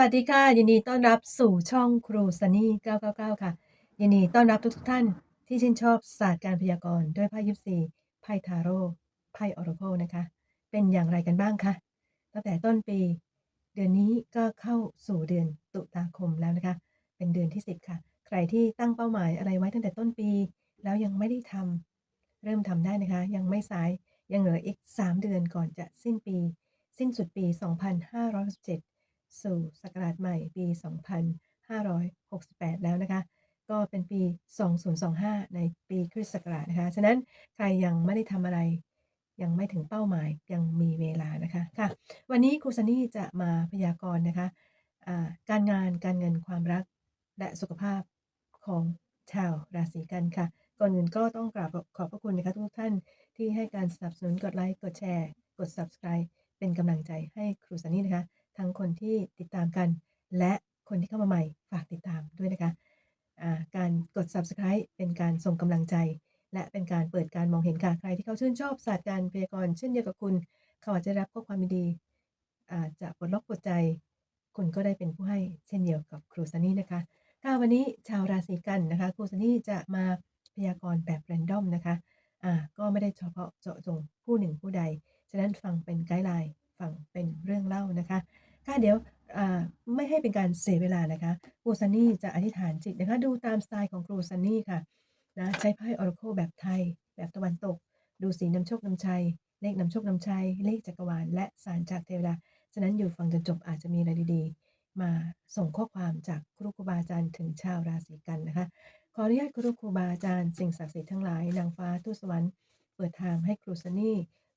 สวัสดีค่ะ ยินดีต้อนรับสู่ช่องครูซันนี่999 ค่ะ ยินดีต้อนรับทุกๆท่านที่ชื่นชอบศาสตร์การพยากรณ์ด้วยไพ่ยิปซีไพ่ทาโร่ไพ่ออราโคนะคะ เป็นอย่างไรกันบ้างคะตั้งแต่ต้นปี เดือนนี้ก็เข้าสู่เดือนตุลาคมแล้วนะคะ เป็นเดือนที่ 10 ค่ะ ใครที่ตั้งเป้าหมายอะไรไว้ตั้งแต่ต้นปี แล้วยังไม่ได้ทำเริ่มทำได้นะคะ ยังไม่สายยังเหลืออีก 3 เดือนก่อนจะสิ้นปี สิ้นสุดปี 2567 สู่ศักราชใหม่ปี 2568 แล้วนะคะ ก็เป็นปี 2025 ในปีคริสต์ศักราชนะคะ ฉะนั้นใครยังไม่ได้ทำอะไรยังไม่ถึงเป้าหมายยังมีเวลานะคะค่ะ วันนี้ครูซันนี่จะมาพยากรณ์นะคะอ่าการงานการเงินความรักและสุขภาพของชาวราศีกันค่ะ ก่อนอื่นก็ต้องกราบขอบพระคุณนะคะทุกท่านที่ให้การสนับสนุนกดไลค์กดแชร์ กด subscribe เป็นกำลังใจให้ครูซันนี่นะคะ ทั้งคนที่ติดตามกัน และคนที่เข้ามาใหม่ฝากติดตามด้วยนะคะการกด subscribe เป็นการส่งกำลังใจ และเป็นการเปิดการมองเห็นค่ะ ใครที่เขาชื่นชอบศาสตร์การพยากรณ์เช่นเดียวกับคุณ เขาอาจจะรับข้อความดีอาจจะปลดล็อกปลดใจ คุณก็ได้เป็นผู้ให้เช่นเดียวกับครูซันนี่นะคะค่ะวันนี้ชาวราศีกันนะคะครูซันนี่จะมาพยากรณ์แบบแรนดอมนะคะอ่าก็ไม่ได้เฉพาะเจาะจงผู้หนึ่งผู้ใด ฉะนั้นฟังเป็นไกด์ไลน์ฟังเป็นเรื่องเล่านะคะ ค่ะเดี๋ยวไม่ให้เป็นการเสียเวลานะคะครูซันนี่จะอธิษฐานจิตนะคะ ดูตามสไตล์ของครูซันนี่ค่ะนะใช้ไพ่ออร์โคแบบไทย แบบตะวันตก ดูสีนำโชคนำชัย เลขนำโชคนำชัย เลขจักรวาล และสารจากเทวดา ฉะนั้นอยู่ฟังจนจบอาจจะมีอะไรดีๆ มาส่งข้อความจากครูครูบาอาจารย์ถึงชาวราศีกันนะคะ ขออนุญาตครูครูบาอาจารย์สิ่งศักดิ์สิทธิ์ทั้งหลายนางฟ้าทูตสวรรค์เปิดทางให้ครูซันนี่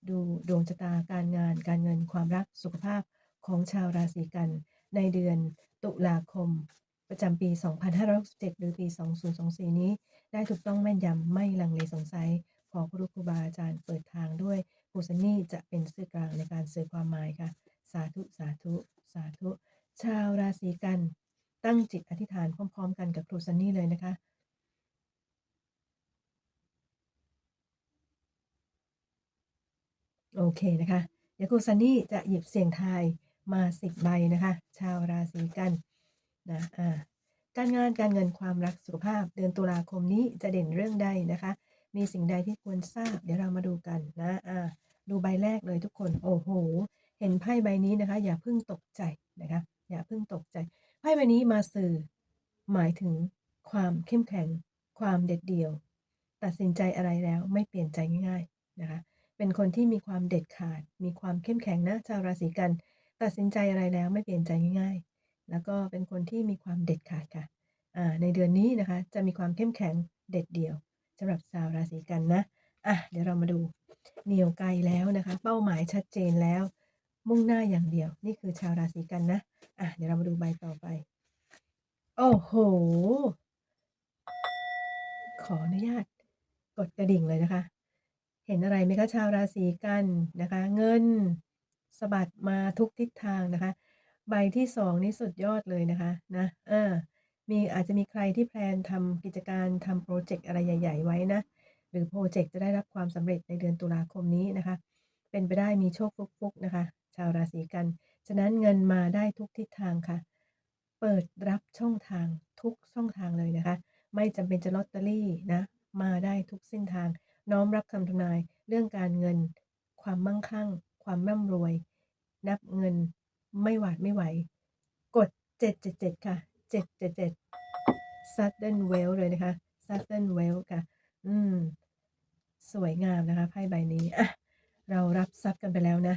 ดูดวงชะตาการงาน การเงินความรักสุขภาพ ของชาวราศีกัน ในเดือนตุลาคม ประจำปี 2567 หรือปี 2024 นี้ ได้ถูกต้องแม่นยำไม่ลังเลสงสัย ขอครูครูบาอาจารย์เปิดทางด้วยครูซันนี่จะเป็นสื่อกลางในการสื่อความหมายค่ะ สาธุสาธุสาธุ ชาวราศีกัน ตั้งจิตอธิษฐานพร้อม ๆ กันกับครูซันนี่เลยนะคะโอเคนะคะ เดี๋ยวครูซันนี่จะหยิบเสียงทาย มา10ใบนะคะ ชาวราศีกันนะอ่าการงานการเงินความรักสุขภาพ เดือนตุลาคมนี้จะเด่นเรื่องใดนะคะ มีสิ่งใดที่ควรทราบ เดี๋ยวเรามาดูกันนะอ่าดูใบแรกเลยทุกคนโอ้โห เห็นไพ่ใบนี้นะคะ อย่าเพิ่งตกใจนะคะ อย่าเพิ่งตกใจไพ่ใบนี้มาสื่อ หมายถึงความเข้มแข็ง ความเด็ดเดี่ยว ตัดสินใจอะไรแล้วไม่เปลี่ยนใจง่าย ๆนะคะ เป็นคนที่มีความเด็ดขาด มีความเข้มแข็งนะชาวราศีกัน ตัดสินใจอะไรแล้วไม่เปลี่ยนใจง่าย ๆ แล้วก็เป็นคนที่มีความเด็ดขาดค่ะอ่าในเดือนนี้นะคะ จะมีความเข้มแข็งเด็ดเดี่ยวสำหรับชาวราศีกันนะอะเดี๋ยวเรามาดูเหนียวไกลแล้วนะคะ เป้าหมายชัดเจนแล้ว มุ่งหน้าอย่างเดียว นี่คือชาวราศีกันนะอะเดี๋ยวเรามาดูใบต่อไป โอ้โห ขออนุญาตกดกระดิ่งเลยนะคะ เห็นอะไรไหมคะชาวราศีกันนะคะ เงิน สะบัดมาทุกทิศทางนะคะ ใบที่สองนี่สุดยอดเลยนะคะนะเออมีอาจจะมีใครที่แพลนทำกิจการทำโปรเจกต์อะไรใหญ่ ๆ ไว้นะ หรือโปรเจกต์จะได้รับความสำเร็จในเดือนตุลาคมนี้นะคะ เป็นไปได้มีโชคฟุกๆนะคะ ชาวราศีกัน ฉะนั้นเงินมาได้ทุกทิศทางค่ะ เปิดรับช่องทางทุกช่องทางเลยนะคะ ไม่จำเป็นจะลอตเตอรี่นะ มาได้ทุกเส้นทาง น้อมรับคำทำนายเรื่องการเงิน ความมั่งคั่ง ความร่ำรวย นับเงินไม่หวาดไม่ไหว กด 777 ค่ะ 777 sudden wealth เลยนะคะ sudden wealth ค่ะ อืม สวยงามนะคะไพ่ใบนี้อะเรารับทรัพย์กันไปแล้วนะ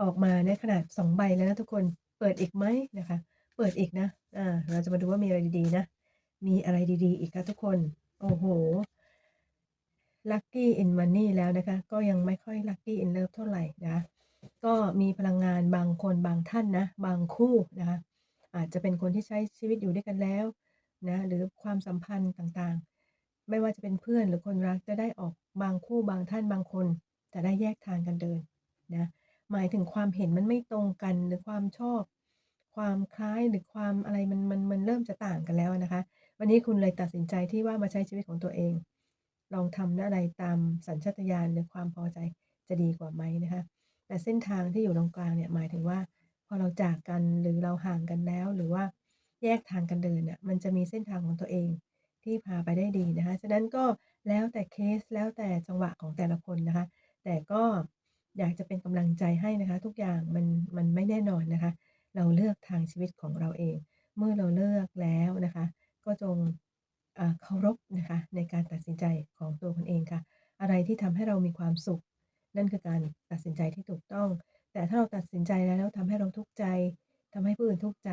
ออกมาในขนาด 2 ใบแล้วนะทุกคนเปิดอีกไหมนะคะ เปิดอีกนะอ่าเราจะมาดูว่ามีอะไรดีๆนะ มีอะไรดีๆ อีกคะทุกคน โอ้โห Lucky in Money แล้วนะคะ ก็ยังไม่ค่อย Lucky in Love เท่าไหร่นะ ก็มีพลังงานบางคนบางท่านนะบางคู่นะคะอาจจะเป็นคนที่ใช้ชีวิตอยู่ด้วยกันแล้วนะหรือความสัมพันธ์ต่างๆ ไม่ว่าจะเป็นเพื่อนหรือคนรักจะได้ออกบางคู่บางท่านบางคน จะได้แยกทางกันเดินนะหมายถึงความเห็นมันไม่ตรงกันหรือความชอบ ความคล้ายหรือความอะไรมันมันมันเริ่มจะต่างกันแล้วนะคะ วันนี้คุณเลยตัดสินใจที่ว่ามาใช้ชีวิตของตัวเอง ลองทำอะไรตามสัญชาตญาณหรือความพอใจจะดีกว่าไหมนะคะ แต่เส้นทางที่อยู่ตรงกลางเนี่ยหมายถึงว่า พอเราจากกันหรือเราห่างกันแล้ว หรือว่าแยกทางกันเดินน่ะมันจะมีเส้นทางของตัวเองที่พาไปได้ดีนะคะฉะนั้นก็แล้วแต่เคสแล้วแต่จังหวะของแต่ละคนนะคะ แต่ก็อยากจะเป็นกำลังใจให้นะคะ ทุกอย่างมันมันไม่แน่นอนนะคะ เราเลือกทางชีวิตของเราเอง เมื่อเราเลือกแล้วนะคะ ก็จงเคารพนะคะในการตัดสินใจของตัวคุณเองค่ะ อะไรที่ทำให้เรามีความสุข นั่นคือการตัดสินใจที่ถูกต้อง แต่ถ้าเราตัดสินใจแล้วทำให้เราทุกข์ใจทำให้ผู้อื่นทุกข์ใจ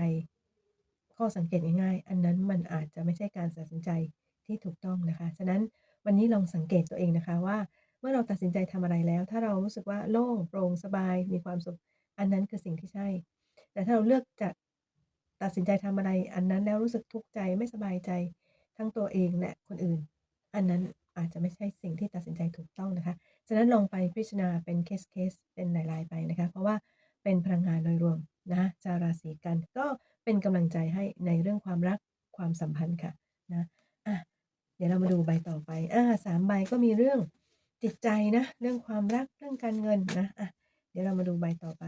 ข้อสังเกตง่ายๆ อันนั้นมันอาจจะไม่ใช่การตัดสินใจที่ถูกต้องนะคะ ฉะนั้นวันนี้ลองสังเกตตัวเองนะคะว่า เมื่อเราตัดสินใจทำอะไรแล้ว ถ้าเรารู้สึกว่าโล่งโปร่งสบายมีความสุข อันนั้นคือสิ่งที่ใช่ แต่ถ้าเราเลือกจะตัดสินใจทำอะไร อันนั้นแล้วรู้สึกทุกข์ใจไม่สบายใจทั้งตัวเองและคนอื่น อันนั้นอาจจะไม่ใช่สิ่งที่ตัดสินใจถูกต้องนะคะ ฉะนั้นลองไปพิจารณาเป็นเคสๆเป็นราย ๆ ไปนะคะ เพราะว่าเป็นพลังงานโดยรวมนะชาวราศีกันก็เป็นกำลังใจให้ในเรื่องความรักความสัมพันธ์ค่ะนะอะเดี๋ยวเรามาดูใบต่อไปอ่า3ใบก็มีเรื่องจิตใจนะ เรื่องความรักเรื่องการเงินนะอะเดี๋ยวเรามาดูใบต่อไป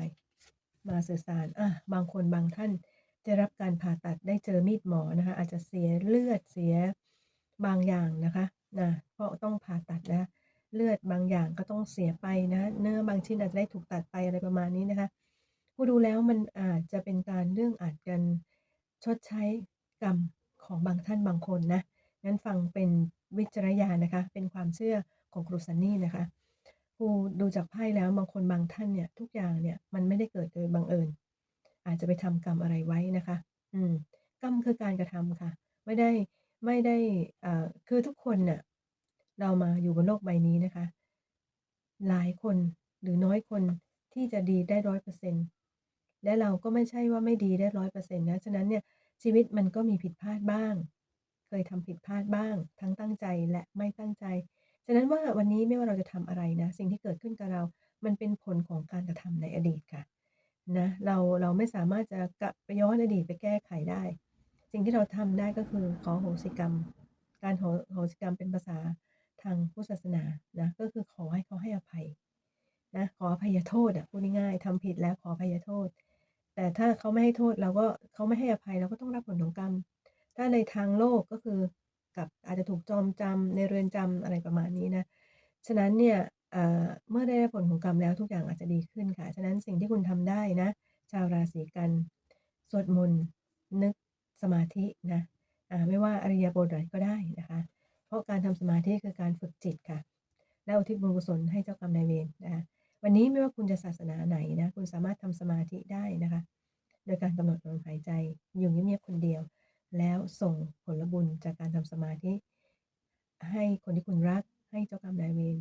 มาสื่อสารอะบางคนบางท่านได้รับการผ่าตัดได้เจอมีดหมอนะคะ อาจจะเสียเลือดเสียบางอย่างนะคะนะเพราะต้องผ่าตัดนะะ เลือดบางอย่างก็ต้องเสียไปนะเนื้อบางชิ้นอาจจะได้ถูกตัดไปอะไรประมาณนี้นะคะผู้ดูแล้วมันอาจจะเป็นการเรื่องอาจกันชดใช้กรรมของบางท่านบางคนนะงั้นฟังเป็นวิจารณญานะคะ เป็นความเชื่อของครูซันนี่นะคะครูดูจากไพ่แล้วบางคนบางท่านเนี่ยทุกอย่างเนี่ยมันไม่ได้เกิดโดยบังเอิญ อาจจะไปทำกรรมอะไรไว้นะคะ อืมกรรมคือการกระทำค่ะ ไม่ได้ไม่ได้อ่าคือทุกคนน่ะ เรามาอยู่บนโลกใบนี้นะคะ หลายคนหรือน้อยคนที่จะดีได้ร้อยเปอร์เซ็นต์และเราก็ไม่ใช่ว่าไม่ดีได้ร้อยเปอร์เซ็นต์นะ ฉะนั้นเนี่ยชีวิตมันก็มีผิดพลาดบ้าง เคยทำผิดพลาดบ้าง ทั้งตั้งใจและไม่ตั้งใจ ฉะนั้นว่าวันนี้ไม่ว่าเราจะทำอะไรนะ สิ่งที่เกิดขึ้นกับเรา มันเป็นผลของการกระทำในอดีตค่ะนะเราเราไม่สามารถจะกลับไปย้อนอดีตไปแก้ไขได้ สิ่งที่เราทำได้ก็คือขอโหสิกรรม การโหสิกรรมเป็นภาษา ทางพุทธศาสนานะก็คือขอให้เขาให้อภัยนะขออภัยโทษอะพูดง่ายๆทำผิดแล้วขออภัยโทษ แต่ถ้าเขาไม่ให้โทษเราก็เขาไม่ให้อภัยเราก็ต้องรับผลของกรรม ถ้าในทางโลกก็คือกับอาจจะถูกจอมจำในเรือนจำอะไรประมาณนี้นะฉะนั้นเนี่ยเอ่อเมื่อได้ผลของกรรมแล้วทุกอย่างอาจจะดีขึ้นค่ะ ฉะนั้นสิ่งที่คุณทำได้นะ ชาวราศีกัน สวดมนต์นึกสมาธินะอ่าไม่ว่าอริยบทไหนก็ได้นะคะ เพราะการทำสมาธิคือการฝึกจิตค่ะ และอุทิศบุญกุศลให้เจ้ากรรมนายเวรนะคะวันนี้ไม่ว่าคุณจะศาสนาไหนนะคุณสามารถทำสมาธิได้นะคะ โดยการกำหนดลมหายใจอยู่เงียบๆคนเดียว แล้วส่งผลบุญจากการทำสมาธิ ให้คนที่คุณรักให้เจ้ากรรมนายเวร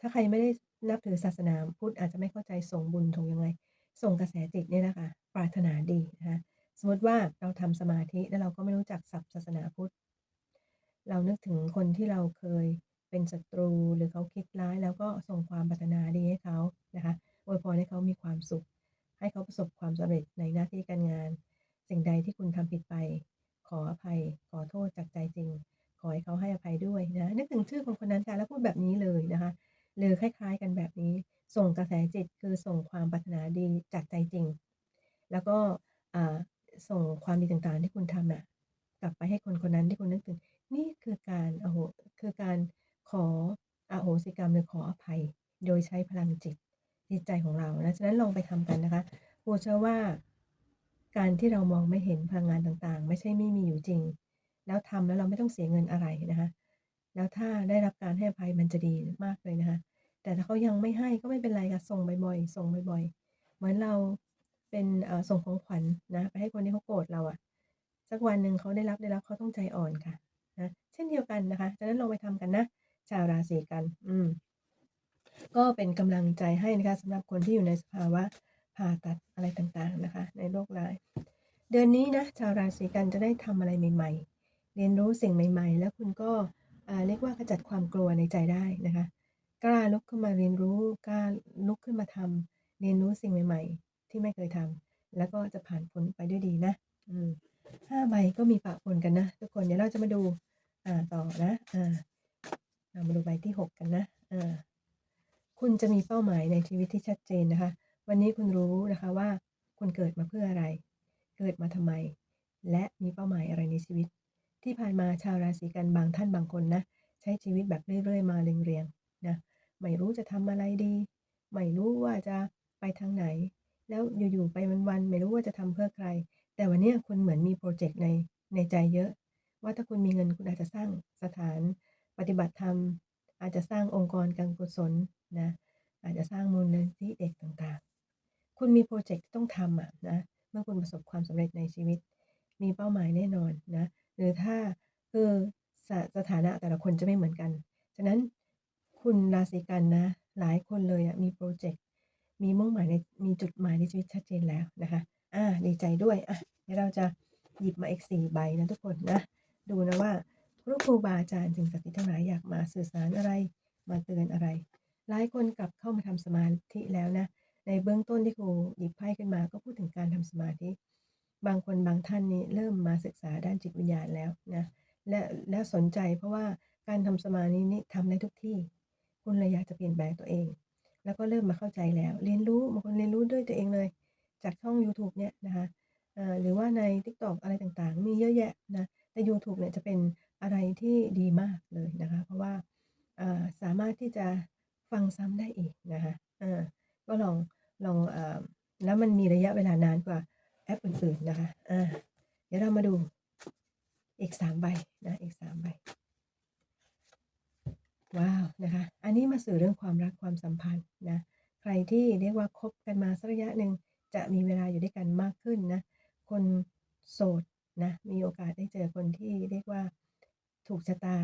ถ้าใครไม่ได้นับถือศาสนาพุทธอาจจะไม่เข้าใจส่งบุญทงยังไง ส่งกระแสจิตเนี่ยนะคะปรารถนาดีนะคะสมมติว่าเราทำสมาธิแล้วเราก็ไม่รู้จักศัพท์ศาสนาพุทธ เรานึกถึงคนที่เราเคยเป็นศัตรูหรือเขาคิดร้าย แล้วก็ส่งความปรารถนาดีให้เขานะคะอวยพรให้เขามีความสุข ให้เขาประสบความสำเร็จในหน้าที่การงาน สิ่งใดที่คุณทำผิดไป ขออภัย ขอโทษจากใจจริง ขอให้เขาให้อภัยด้วยนะนึกถึงชื่อของคนนั้นค่ะแล้วพูดแบบนี้เลยนะคะหรือคล้าย ๆ กันแบบนี้ ส่งกระแสจิตคือส่งความปรารถนาดีจากใจจริง แล้วก็ส่งความดีต่างๆที่คุณทำน่ะกลับไปให้คนคนนั้นที่คุณนึกถึง นี่คือการอโหคือการขออโหสิกรรมหรือขออภัย โดยใช้พลังจิตจิตใจของเรานะฉะนั้นลองไปทำกันนะคะครูเชื่อว่า การที่เรามองไม่เห็นพลังงานต่างๆ ไม่ใช่ไม่มีอยู่จริง แล้วทำแล้วเราไม่ต้องเสียเงินอะไรนะคะ แล้วถ้าได้รับการให้อภัยมันจะดีมากเลยนะคะ แต่ถ้าเขายังไม่ให้ก็ไม่เป็นไรค่ะส่งบ่อยๆส่งบ่อยๆ เหมือนเราเป็นส่งของขวัญนะไปให้คนที่เขาโกรธเราอะสักวันหนึ่งเขาได้รับได้รับเขาต้องใจอ่อนค่ะ นะเช่นเดียวกันนะคะฉะนั้นลองไปทำกันนะชาวราศีกัน อืมก็เป็นกำลังใจให้นะคะสำหรับคนที่อยู่ในสภาวะผ่าตัดอะไรต่างๆนะคะ ในโรคร้าย เดือนนี้นะชาวราศีกันจะได้ทำอะไรใหม่ๆ เรียนรู้สิ่งใหม่ ๆ แล้วคุณก็เรียกว่าขจัดความกลัวในใจได้นะคะ กล้าลุกขึ้นมาเรียนรู้กล้าลุกขึ้นมาทำเรียนรู้สิ่งใหม่ ๆ ที่ไม่เคยทำแล้วก็จะผ่านพ้นไปด้วยดีนะ อืม ห้าใบก็มีปะปนกันนะ ทุกคนเดี๋ยวเราจะมาดูอ่าต่อนะอ่าเรามาดูใบที่หกกันนะอ่าคุณจะมีเป้าหมายในชีวิตที่ชัดเจนนะคะ วันนี้คุณรู้นะคะว่าคุณเกิดมาเพื่ออะไร เกิดมาทำไม และมีเป้าหมายอะไรในชีวิต ที่ผ่านมาชาวราศีกันบางท่านบางคนนะใช้ชีวิตแบบเรื่อยๆมาเรียงๆนะไม่รู้จะทำอะไรดี ไม่รู้ว่าจะไปทางไหน แล้วอยู่ๆไปวันๆไม่รู้ว่าจะทำเพื่อใคร แต่วันนี้คุณเหมือนมีโปรเจกต์ในในใจเยอะ ว่าถ้าคุณมีเงินคุณอาจจะสร้างสถานปฏิบัติธรรม อาจจะสร้างองค์กรการกุศลนะอาจจะสร้างมูลนิธิเด็กต่างๆ คุณมีโปรเจกต์ที่ต้องทำอะนะเมื่อคุณประสบความสำเร็จในชีวิต มีเป้าหมายแน่นอนนะหรือถ้าคือสสถานะแต่ละคนจะไม่เหมือนกัน ฉะนั้นคุณราศีกันนะหลายคนเลยอะมีโปรเจกต์มีมุ่งหมายในมีจุดหมายในชีวิตชัดเจนแล้วนะคะ อ่าดีใจด้วยอะเดี๋ยวเราจะหยิบมาอีก4ใบนะทุกคนนะ ดูนะว่าพระครูบาอาจารย์สิ่งศักดิ์สิทธิ์ทั้งหลายอยากมาสื่อสารอะไรมาเตือนอะไร หลายคนกลับเข้ามาทำสมาธิแล้วนะ ในเบื้องต้นที่ครูหยิบไพ่ขึ้นมาก็พูดถึงการทำสมาธิ บางคนบางท่านนี่เริ่มมาศึกษาด้านจิตวิญญาณแล้วนะและแล้วสนใจเพราะว่าการทำสมาธินี่ทำได้ทุกที่ คุณเลยอยากจะเปลี่ยนแปลงตัวเอง แล้วก็เริ่มมาเข้าใจแล้ว เรียนรู้บางคนเรียนรู้ด้วยตัวเองเลย จากช่องยูทูบเนี่ยนะคะเอ่อหรือว่าใน TikTok อะไรต่างๆ มีเยอะแยะนะแต่ยูทูบเนี่ยจะเป็นอะไรที่ดีมากเลยนะคะ เพราะว่าอ่าสามารถที่จะฟังซ้ำได้อีกนะคะเออก็ลองลองเอ่อแล้วมันมีระยะเวลานานกว่าแอปอื่นๆนะคะเดี๋ยวเรามาดูอีก3ใบนะอีก3ใบว้าวนะคะ อันนี้มาสื่อเรื่องความรักความสัมพันธ์นะ ใครที่เรียกว่าคบกันมาสักระยะหนึ่ง จะมีเวลาอยู่ด้วยกันมากขึ้นนะ คนโสดนะมีโอกาสได้เจอคนที่เรียกว่าถูกชะตา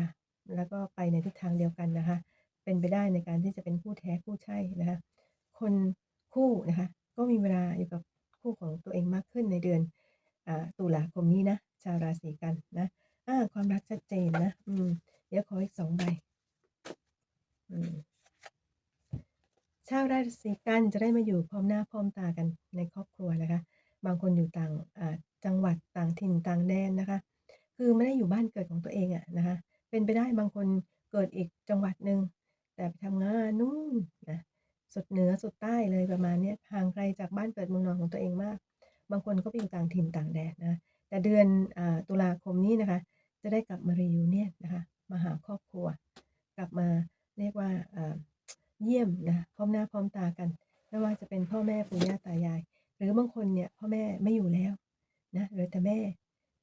แล้วก็ไปในทิศทางเดียวกันนะคะ เป็นไปได้ในการที่จะเป็นคู่แท้คู่ใช่นะคะคนคู่นะคะก็มีเวลาอยู่กับคู่ของตัวเองมากขึ้นในเดือนอตุลาคมนี้นะชาวราศีกันนะอาความรักชัดเจนนะอืม เดี๋ยวขออีกสองใบ อืม สิกันจะได้มาอยู่พร้อมหน้าพร้อมตากันในครอบครัวนะคะ บางคนอยู่ต่าง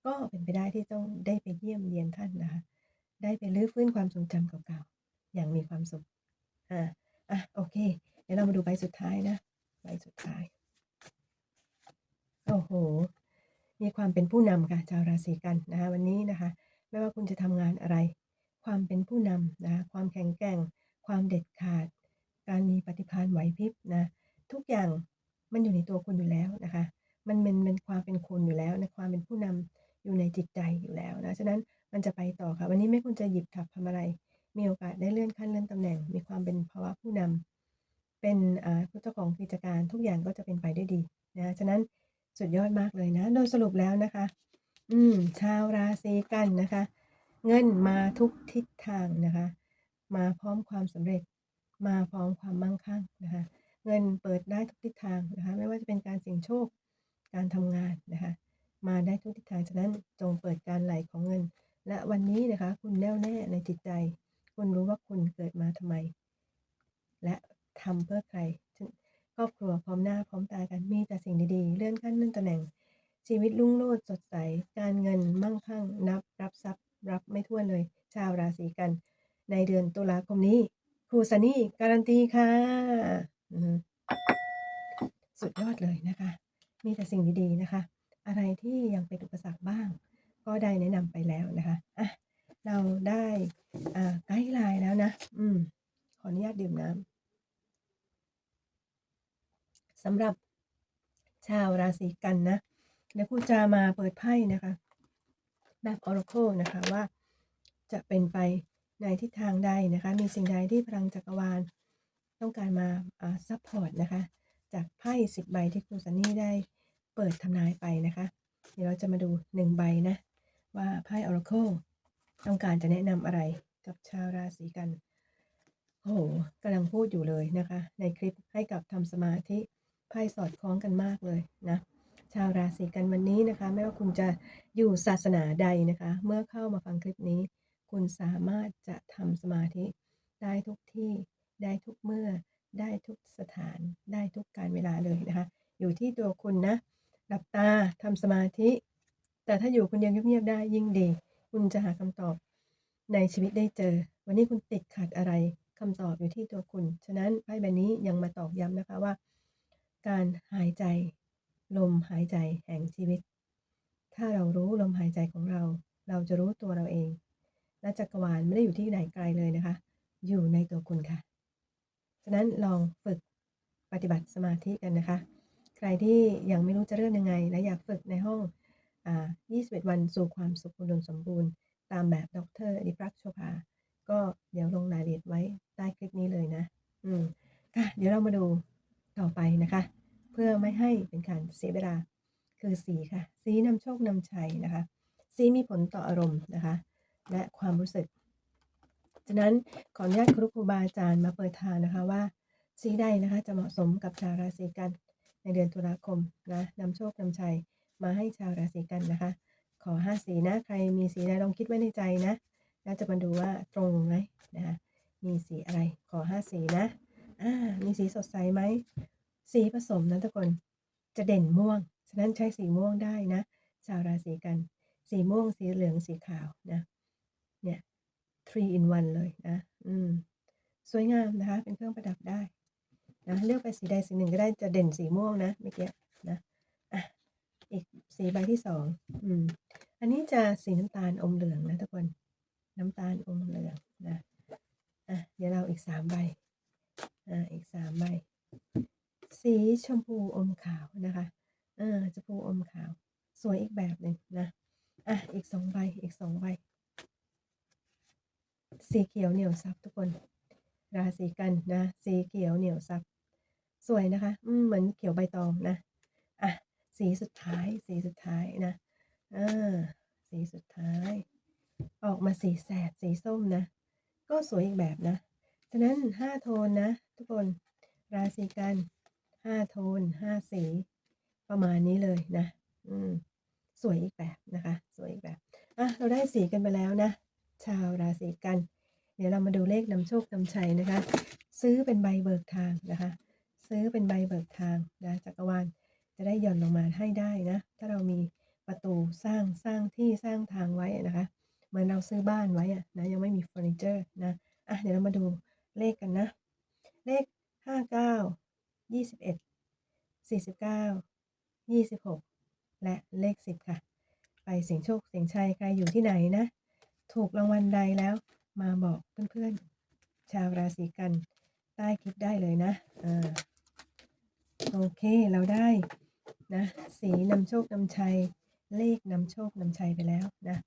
ก็เป็นไปได้ที่ต้องได้ไปเยี่ยมเยียนท่านนะคะ ได้ไปรื้อฟื้นความทรงจำเก่าๆ อย่างมีความสุข อ่า อะ โอเค เดี๋ยวเรามาดูใบสุดท้ายนะ ใบสุดท้าย โอ้โฮมีความเป็นผู้นำค่ะ ชาวราศีกันนะคะวันนี้นะคะ ไม่ว่าคุณจะทำงานอะไร ความเป็นผู้นำนะคะความแข็งแกร่ง ความเด็ดขาด การมีปฏิภาณไหวพริบนะ ทุกอย่างมันอยู่ในตัวคุณอยู่แล้วนะคะ มันเป็นเป็นความเป็นคุณอยู่แล้วในความเป็นผู้นำ อยู่ในจิตใจอยู่แล้วนะ ฉะนั้นมันจะไปต่อค่ะ วันนี้ไม่คุณจะหยิบจับทำอะไร มีโอกาสได้เลื่อนขั้นเลื่อนตำแหน่ง มีความเป็นภาวะผู้นำเป็นอ่าเจ้าของกิจการทุกอย่างก็จะเป็นไปได้ดีนะ ฉะนั้นสุดยอดมากเลยนะ โดยสรุปแล้วนะคะ อืม ชาวราศีกันนะคะ เงินมาทุกทิศทางนะคะ มาพร้อมความสำเร็จ มาพร้อมความมั่งคั่งนะคะ เงินเปิดได้ทุกทิศทางนะคะ ไม่ว่าจะเป็นการเสี่ยงโชค การทำงานนะคะ มาได้ทุกทิศทางฉะนั้นจงเปิดการไหลของเงิน และวันนี้นะคะ คุณแน่วแน่ในจิตใจ คุณรู้ว่าคุณเกิดมาทำไม และทำเพื่อใครครอบครัวพร้อมหน้าพร้อมตากันมีแต่สิ่งดีๆ เลื่อนขั้นเลื่อนตำแหน่ง ชีวิตรุ่งโรจน์สดใส การเงินมั่งคั่ง นับรับทรัพย์ รับไม่ถ้วนเลย ชาวราศีกัน ในเดือนตุลาคมนี้ครูซันนี่การันตีค่ะสุดยอดเลยนะคะ มีแต่สิ่งดีๆนะคะ อะไรที่ยังเป็นอุปสรรคบ้าง ก็ได้แนะนำไปแล้วนะคะอะเราได้ไกด์ไลน์แล้วนะ อืม ขออนุญาตดื่มน้ำสำหรับชาวราศีกันนะเดี๋ยวครูจะมาเปิดไพ่นะคะ แบบ Oracle นะคะว่าจะเป็นไปในทิศทางใดนะคะ มีสิ่งใดที่พลังจักรวาล ต้องการมาอ่าซัปพอร์ตนะคะ จากไพ่10ใบที่ครูซันนี่ได้ เปิดทำนายไปนะคะ เดี๋ยวเราจะมาดู1ใบนะ ว่าไพ่ Oracle ต้องการจะแนะนำอะไรกับชาวราศีกัน โอ้โฮกำลังพูดอยู่เลยนะคะ ในคลิปให้กับทำสมาธิไพ่สอดคล้องกันมากเลยนะชาวราศีกันวันนี้นะคะ ไม่ว่าคุณจะอยู่ศาสนาใดนะคะ เมื่อเข้ามาฟังคลิปนี้ คุณสามารถจะทำสมาธิได้ทุกที่ได้ทุกเมื่อได้ทุกสถานได้ทุกการเวลาเลยนะคะ อยู่ที่ตัวคุณนะ หลับตาทำสมาธิ แต่ถ้าอยู่คนเดียวเงียบๆได้ยิ่งดี คุณจะหาคำตอบในชีวิตได้เจอ วันนี้คุณติดขัดอะไรคำตอบอยู่ที่ตัวคุณ ฉะนั้นไพ่ใบนี้ยังมาตอกย้ำนะคะว่า การหายใจ ลมหายใจแห่งชีวิต ถ้าเรารู้ลมหายใจของเรา เราจะรู้ตัวเราเอง และจักรวาลไม่ได้อยู่ที่ไหนไกลเลยนะคะ อยู่ในตัวคุณค่ะ ฉะนั้นลองฝึกปฏิบัติสมาธิกันนะคะ รที่ยังไม่รู้จะเริ่มยังไง และอยากฝึกในห้องอ21 วันสู่ความสุขอุดมสมบูรณ์ ตามแบบดรดิปรักโชภา ก็เดี๋ยวลงรายละเอียดไว้ใต้คลิปนี้เลยนะ อืมค่ะเดี๋ยวเรามาดูต่อไปนะคะ เพื่อไม่ให้เป็นการเสียเวลา คือสีค่ะ สีนำโชคนำชัยนะคะ สีมีผลต่ออารมณ์นะคะ และความรู้สึกฉะนั้นขออนุญาตครูครูบาอาจารย์มาเปิดทางนะคะว่าสีใดนะคะจะเหมาะสมกับชาวราศีกัน ในเดือนตุลาคมนะนำโชคนำชัยมาให้ชาวราศีกันนะคะ ขอห้าสีนะใครมีสีใดลองคิดไว้ในใจนะแล้วจะมาดูว่าตรงไหมนะคะมีสีอะไรขอห้าสีนะอ่ามีสีสดใสไหมสีผสมนะทุกคนจะเด่นม่วง ฉะนั้นใช้สีม่วงได้นะ ชาวราศีกัน สีม่วงสีเหลืองสีขาวนะเนี่ย three in one เลยนะ อืม สวยงามนะคะ เป็นเครื่องประดับได้ นะเลือกไปสีใดสีหนึ่งก็ได้จะเด่นสีม่วงนะเมื่อกี้นะอะอีกสีใบที่สองอืมอันนี้จะสีน้ำตาลอมเหลืองนะทุกคนน้ำตาลอมเหลืองนะอะเดี๋ยวเราอีกสามใบอ่าอีกสามใบสีชมพูอมขาวนะคะเออชมพูอมขาว สวยอีกแบบหนึ่งนะอะอีกสองใบอีกสองใบ สีเขียวเหนียวซับทุกคน ราศีกันนะ สีเขียวเหนียวซับ สวยนะคะ อืมเหมือนเขียวใบตองนะอะสีสุดท้าย สีสุดท้ายนะอ่าสีสุดท้าย ออกมาสีแสดสีส้มนะ ก็สวยอีกแบบนะ ฉะนั้นห้าโทนนะ ทุกคนราศีกันห้าโทนห้าสี ประมาณนี้เลยนะ อืมสวยอีกแบบนะคะ สวยอีกแบบอะเราได้สีกันไปแล้วนะ ชาวราศีกัน เดี๋ยวเรามาดูเลขนำโชคนำชัยนะคะ ซื้อเป็นใบเบิกทางนะคะ ซื้อเป็นใบเบิกทางนะจักรวาลจะได้หย่อนลงมาให้ได้นะ ถ้าเรามีประตูสร้างสร้างที่สร้างทางไว้นะคะเหมือนเราซื้อบ้านไว้อะนะยังไม่มีเฟอร์นิเจอร์นะอะเดี๋ยวเรามาดูเลขกันนะ เลขห้าเก้ายี่สิบเอ็ดสี่สิบเก้ายี่สิบหกและเลขสิบค่ะ ไปเสียงโชคเสียงชัยใครอยู่ที่ไหนนะ ถูกรางวัลใดแล้วมาบอกเพื่อนๆ ชาวราศีกันใต้คลิปได้เลยนะอ่าโอเคเราได้นะ สีนำโชคนำชัย เลขนำโชัยไปแล้วนะ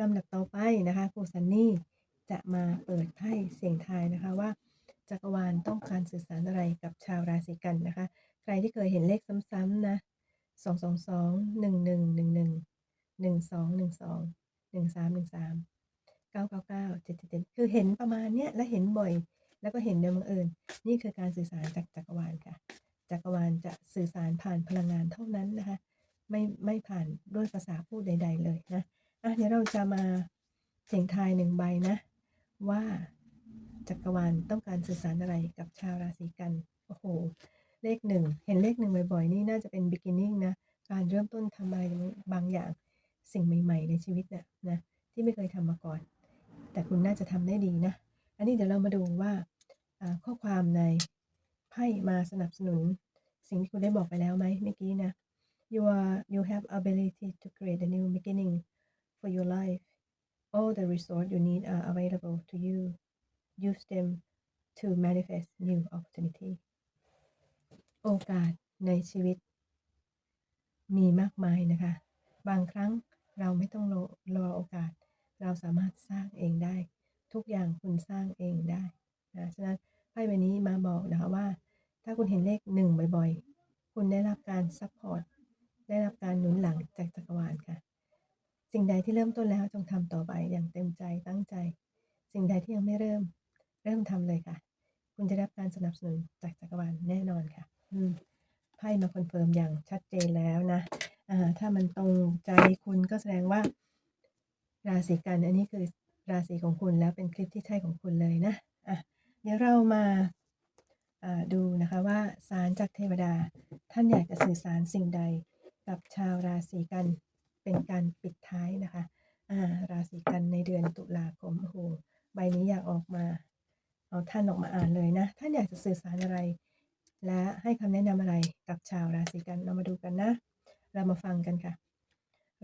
ลำดับต่อไปนะคะครูซันนี่จะมาเปิดไพ่เสียงทายนะคะว่าจักรวาลต้องการสื่อสารอะไรกับชาวราศีกันนะคะ ใครที่เคยเห็นเลขซ้ำๆนะสองสองสองหนึ่งหนึ่งหนึ่งหนึ่งหนึ่งสองหนึ่งสองหนึ่งสามหนึ่งสามเก้าเก้าเก้าเจ็ดเจ็ดเจ็ดคือเห็นประมาณเนี้ยและเห็นบ่อย แล้วก็เห็นโดยบังเอิญนี่คือการสื่อสารจากจักรวาลค่ะ จักรวาลจะสื่อสารผ่านพลังงานเท่านั้นนะคะ ไม่ไม่ผ่านด้วยภาษาพูดใด ๆ เลยนะอะเดี๋ยวเราจะมาเสียงทายหนึ่งใบนะ ว่าจักรวาลต้องการสื่อสารอะไรกับชาวราศีกัน โอ้โห เลขหนึ่งเห็นเลขหนึ่งบ่อยๆ นี่น่าจะเป็น beginning นะ การเริ่มต้นทำอะไรบางอย่างสิ่งใหม่ ๆ ในชีวิตนะนะที่ไม่เคยทำมาก่อน แต่คุณน่าจะทำได้ดีนะ อันนี้เดี๋ยวเรามาดูว่าข้อความในไพ่มาสนับสนุน สิ่งที่คุณได้บอกไปแล้วไหมเมื่อกี้นะ you are you have ability to create a new beginning for your life all the resources you need are available to you use them to manifest new opportunity โอกาสในชีวิต มีมากมายนะคะ บางครั้งเราไม่ต้องรอรอโอกาส เราสามารถสร้างเองได้ ทุกอย่างคุณสร้างเองได้นะฉะนั้นไพ่ใบนี้มาบอกนะคะว่า ถ้าคุณเห็นเลขหนึ่งบ่อยๆ คุณได้รับการซัพพอร์ต ได้รับการหนุนหลังจากจักรวาลค่ะ สิ่งใดที่เริ่มต้นแล้วจงทำต่อไปอย่างเต็มใจตั้งใจ สิ่งใดที่ยังไม่เริ่ม เริ่มทำเลยค่ะ คุณจะได้รับการสนับสนุนจากจักรวาลแน่นอนค่ะ อืมไพ่มาคอนเฟิร์มอย่างชัดเจนแล้วนะอ่าถ้ามันตรงใจคุณก็แสดงว่า ราศีกันอันนี้คือราศีของคุณแล้วเป็นคลิปที่ใช่ของคุณเลยนะอะเดี๋ยวเรามาดูนะคะว่าสารจากเทวดาท่านอยากจะสื่อสารสิ่งใด กับชาวราศีกันเป็นการปิดท้ายนะคะอ่าราศีกันในเดือนตุลาคมโอ้โหใบนี้อยากออกมา เอาท่านออกมาอ่านเลยนะ ท่านอยากจะสื่อสารอะไร และให้คำแนะนำอะไรกับชาวราศีกันเรามาดูกันนะ เรามาฟังกันค่ะ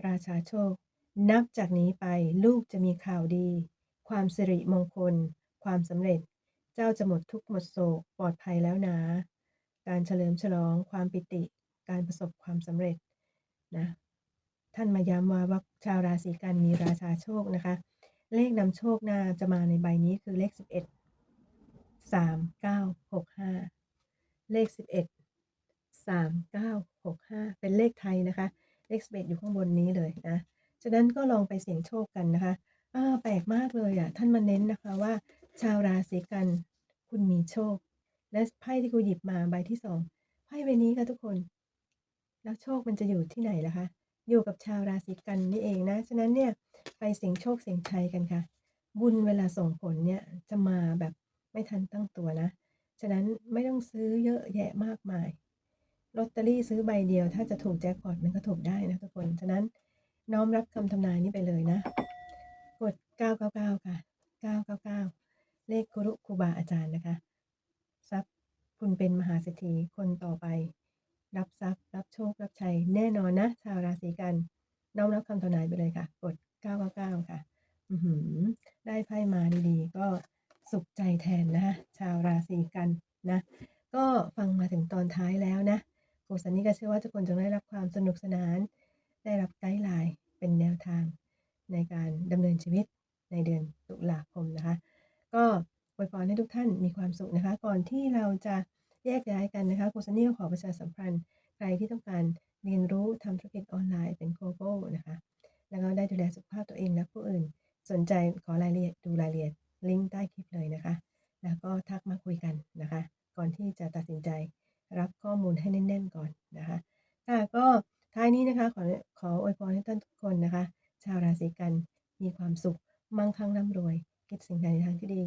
ราชาโชค นับจากนี้ไปลูกจะมีข่าวดี ความสิริมงคล ความสำเร็จ เจ้าจะหมดทุกข์หมดโศกปลอดภัยแล้วนะ การเฉลิมฉลองความปิติ การประสบความสำเร็จ นะท่านมาย้ำว่าว่าชาวราศีกันมีราชาโชคนะคะ เลขนำโชคหน่าจะมาในใบนี้คือเลข 11 3 9 6 5 เลข 11 3 9 6 5 เป็นเลขไทยนะคะ เลข 11 อยู่ข้างบนนี้เลยนะฉะนั้นก็ลองไปเสี่ยงโชคกันนะคะอ่าแปลกมากเลยอะท่านมาเน้นนะคะว่า ชาวราศีกันคุณมีโชค และไพ่ที่คุณหยิบมาใบที่สองไพ่ใบนี้ค่ะทุกคน แล้วโชคมันจะอยู่ที่ไหนล่ะคะ อยู่กับชาวราศีกันนี่เองนะ ฉะนั้นเนี่ยไปเสี่ยงโชคเสี่ยงชัยกันค่ะ บุญเวลาส่งผลเนี่ยจะมาแบบไม่ทันตั้งตัวนะ ฉะนั้นไม่ต้องซื้อเยอะแยะมากมาย ลอตเตอรี่ซื้อใบเดียว ถ้าจะถูกแจ็คพอตมันก็ถูกได้นะทุกคน ฉะนั้นน้อมรับคำทำนายนี้ไปเลยนะ กด 999 ค่ะ 999 เลขครุครูบาอาจารย์นะคะ ทรัพย์คุณเป็นมหาเศรษฐีคนต่อไป รับทรัพย์ รับโชค รับชัย แน่นอนนะ ชาวราศีกัน น้อมรับคำทำนายไปเลยค่ะกด999ค่ะ อือหือได้ไพ่มาดีๆ ก็สุขใจแทนนะคะชาวราศีกันนะ ก็ฟังมาถึงตอนท้ายแล้วนะครูสันนี่ก็เชื่อว่าทุกคนจะได้รับความสนุกสนาน ได้รับไกด์ไลน์เป็นแนวทาง ในการดำเนินชีวิตในเดือนตุลาคมนะคะ ก็อวยพรให้ทุกท่านมีความสุขนะคะ ก่อนที่เราจะ แยกย้ายกันนะคะครูสันนี่ก็ขอประชาสัมพันธ์ ใครที่ต้องการเรียนรู้ทำธุรกิจออนไลน์เป็น global นะคะ แล้วก็ได้ดูแลสุขภาพตัวเองและผู้อื่น สนใจขอรายละเอียดดูรายละเอียดลิงก์ใต้คลิปเลยนะคะ แล้วก็ทักมาคุยกันนะคะ ก่อนที่จะตัดสินใจรับข้อมูลให้แน่น ๆ ก่อนนะคะค่ะก็ท้ายนี้นะคะขอขออวยพรให้ท่านทุกคนนะคะ ชาวราศีกันมีความสุข มั่งคั่งร่ำรวย คิดสิ่งใดในทางที่ดี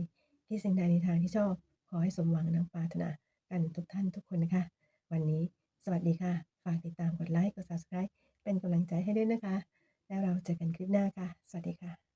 คิดสิ่งใดในทางที่ชอบ ขอให้สมหวังดังปรารถนา กันทุกท่านทุกคนนะคะ วันนี้สวัสดีค่ะ ฝากติดตามกดไลค์กด subscribe เป็นกำลังใจให้ด้วยนะคะ แล้วเราเจอกันคลิปหน้าค่ะ สวัสดีค่ะ